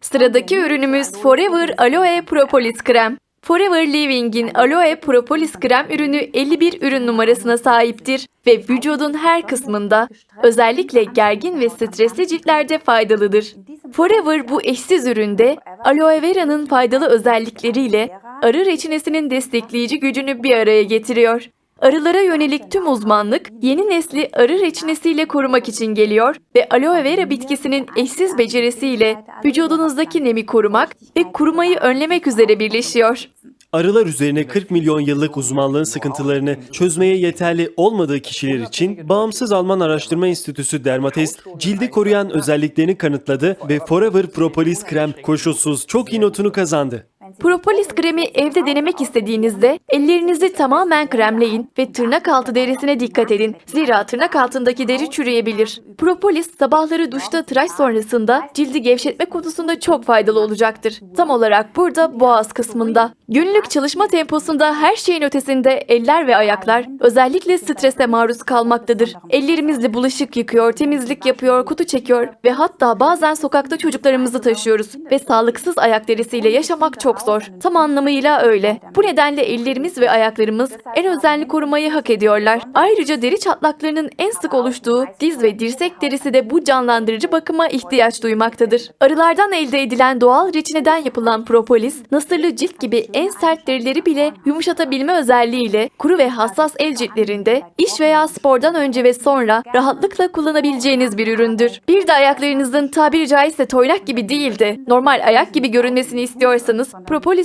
Sıradaki ürünümüz Forever Aloe Propolis Krem. Forever Living'in Aloe Propolis Krem ürünü 51 ürün numarasına sahiptir ve vücudun her kısmında özellikle gergin ve stresli ciltlerde faydalıdır. Forever bu eşsiz üründe aloe vera'nın faydalı özellikleriyle arı reçinesinin destekleyici gücünü bir araya getiriyor. Arılara yönelik tüm uzmanlık yeni nesli arı reçinesiyle korumak için geliyor ve aloe vera bitkisinin eşsiz becerisiyle vücudunuzdaki nemi korumak ve kurumayı önlemek üzere birleşiyor. Arılar üzerine 40 milyon yıllık uzmanlığın sıkıntılarını çözmeye yeterli olmadığı kişiler için bağımsız Alman Araştırma Enstitüsü Dermatest cildi koruyan özelliklerini kanıtladı ve Forever Propolis krem koşulsuz çok iyi notunu kazandı. Propolis kremi evde denemek istediğinizde ellerinizi tamamen kremleyin ve tırnak altı derisine dikkat edin. Zira tırnak altındaki deri çürüyebilir. Propolis sabahları duşta tıraş sonrasında cildi gevşetme konusunda çok faydalı olacaktır. Tam olarak burada boğaz kısmında. Günlük çalışma temposunda her şeyin ötesinde eller ve ayaklar özellikle strese maruz kalmaktadır. Ellerimizle bulaşık yıkıyor, temizlik yapıyor, kutu çekiyor ve hatta bazen sokakta çocuklarımızı taşıyoruz ve sağlıksız ayak derisiyle yaşamak çok zor. Tam anlamıyla öyle. Bu nedenle ellerimiz ve ayaklarımız en özenli korumayı hak ediyorlar. Ayrıca deri çatlaklarının en sık oluştuğu diz ve dirsek derisi de bu canlandırıcı bakıma ihtiyaç duymaktadır. Arılardan elde edilen doğal reçineden yapılan propolis, nasırlı cilt gibi en sert derileri bile yumuşatabilme özelliğiyle kuru ve hassas el ciltlerinde iş veya spordan önce ve sonra rahatlıkla kullanabileceğiniz bir üründür. Bir de ayaklarınızın tabiri caizse toynak gibi değil de normal ayak gibi görünmesini istiyorsanız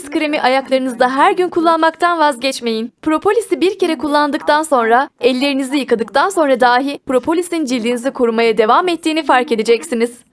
kremi ayaklarınızda her gün kullanmaktan vazgeçmeyin. Propolisi bir kere kullandıktan sonra ellerinizi yıkadıktan sonra dahi propolisin cildinizi korumaya devam ettiğini fark edeceksiniz.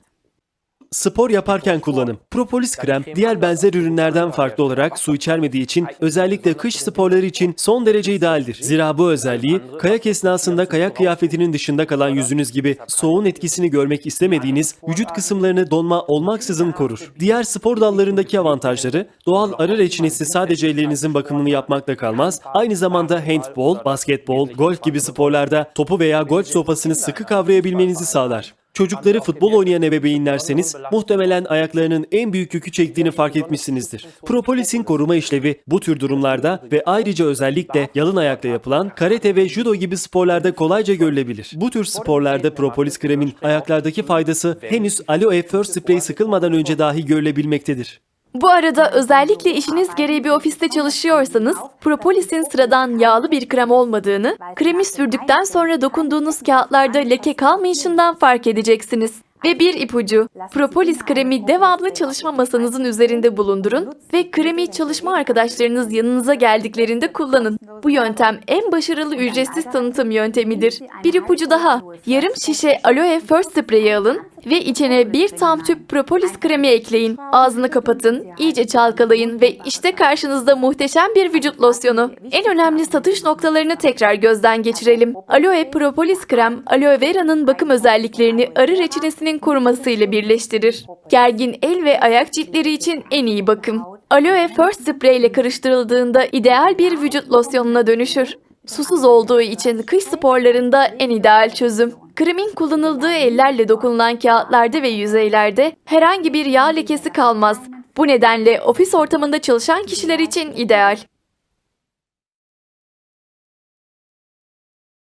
Spor yaparken kullanım. Propolis krem diğer benzer ürünlerden farklı olarak su içermediği için özellikle kış sporları için son derece idealdir. Zira bu özelliği kayak esnasında kayak kıyafetinin dışında kalan yüzünüz gibi soğuğun etkisini görmek istemediğiniz vücut kısımlarını donma olmaksızın korur. Diğer spor dallarındaki avantajları doğal arı reçinesi sadece ellerinizin bakımını yapmakla kalmaz, aynı zamanda handball, basketbol, golf gibi sporlarda topu veya golf sopasını sıkı kavrayabilmenizi sağlar. Çocukları futbol oynayan ebeveynlerseniz muhtemelen ayaklarının en büyük yükü çektiğini fark etmişsinizdir. Propolis'in koruma işlevi bu tür durumlarda ve ayrıca özellikle yalın ayakla yapılan karate ve judo gibi sporlarda kolayca görülebilir. Bu tür sporlarda propolis kremin ayaklardaki faydası henüz aloe first spray sıkılmadan önce dahi görülebilmektedir. Bu arada özellikle işiniz gereği bir ofiste çalışıyorsanız Propolis'in sıradan yağlı bir krem olmadığını, kremi sürdükten sonra dokunduğunuz kağıtlarda leke kalmayışından fark edeceksiniz. Ve bir ipucu, propolis kremi devamlı çalışma masanızın üzerinde bulundurun ve kremi çalışma arkadaşlarınız yanınıza geldiklerinde kullanın. Bu yöntem en başarılı ücretsiz tanıtım yöntemidir. Bir ipucu daha, yarım şişe aloe first spray'i alın ve içine bir tam tüp propolis kremi ekleyin. Ağzını kapatın, iyice çalkalayın ve işte karşınızda muhteşem bir vücut losyonu. En önemli satış noktalarını tekrar gözden geçirelim. Aloe propolis krem, aloe vera'nın bakım özelliklerini arı reçinesinin korumasıyla birleştirir. Gergin el ve ayak ciltleri için en iyi bakım. Aloe first spray ile karıştırıldığında ideal bir vücut losyonuna dönüşür. Susuz olduğu için kış sporlarında en ideal çözüm. Kremin kullanıldığı ellerle dokunulan kağıtlarda ve yüzeylerde herhangi bir yağ lekesi kalmaz. Bu nedenle ofis ortamında çalışan kişiler için ideal.